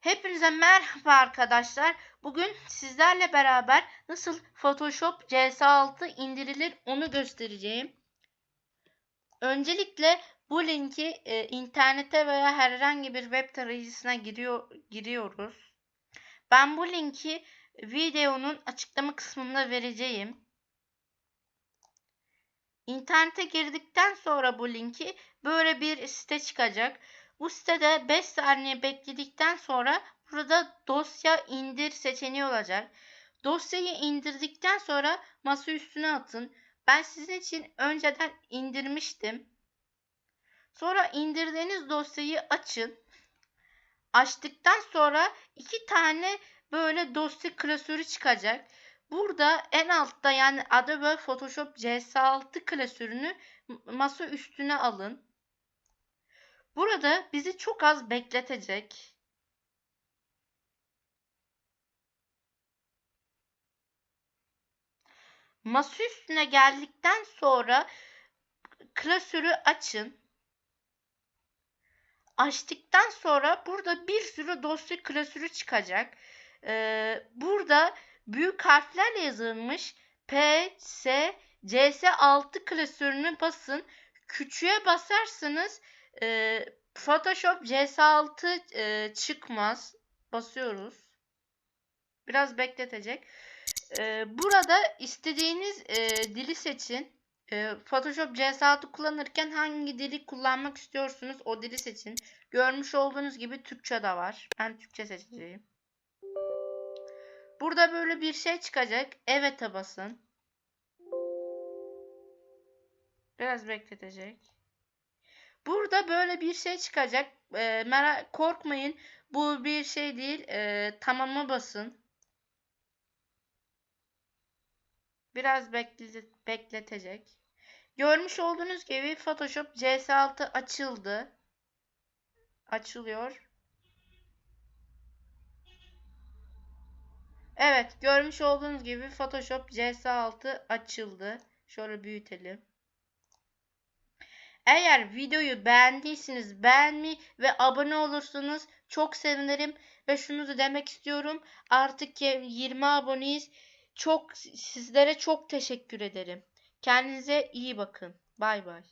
Hepinize merhaba arkadaşlar. Bugün sizlerle beraber nasıl Photoshop CS6 indirilir onu göstereceğim. Öncelikle bu linki e, internete veya herhangi bir web tarayıcısına giriyor, giriyoruz. Ben bu linki videonun açıklama kısmında vereceğim. İnternete girdikten sonra bu linki böyle bir site çıkacak. Bu sitede 5 saniye bekledikten sonra burada dosya indir seçeneği olacak. Dosyayı indirdikten sonra masa üstüne atın. Ben sizin için önceden indirmiştim. Sonra indirdiğiniz dosyayı açın. Açtıktan sonra iki tane böyle dosya klasörü çıkacak. Burada en altta yani Adobe Photoshop CS6 klasörünü masa üstüne alın. Burada bizi çok az bekletecek. Masa üstüne geldikten sonra klasörü açın. Açtıktan sonra burada bir sürü dosya klasörü çıkacak. Ee, burada büyük harflerle yazılmış P, S, CS6 klasörünü basın. Küçüğe basarsanız e, Photoshop CS6 e, çıkmaz. Basıyoruz. Biraz bekletecek. E, burada istediğiniz e, dili seçin. E, Photoshop CS6 kullanırken hangi dili kullanmak istiyorsunuz o dili seçin. Görmüş olduğunuz gibi Türkçe de var. Ben Türkçe seçeceğim. Burada böyle bir şey çıkacak. Evet'e basın. Biraz bekletecek. Burada böyle bir şey çıkacak. E, merak korkmayın. Bu bir şey değil. E, tamama basın. Biraz beklet bekletecek. Görmüş olduğunuz gibi Photoshop CS6 açıldı. Açılıyor. Evet, görmüş olduğunuz gibi Photoshop CS6 açıldı. Şöyle büyütelim. Eğer videoyu beğendiyseniz beğenmeyi ve abone olursanız çok sevinirim. Ve şunu da demek istiyorum. Artık 20 aboneyiz. Çok sizlere çok teşekkür ederim. Kendinize iyi bakın. Bay bay.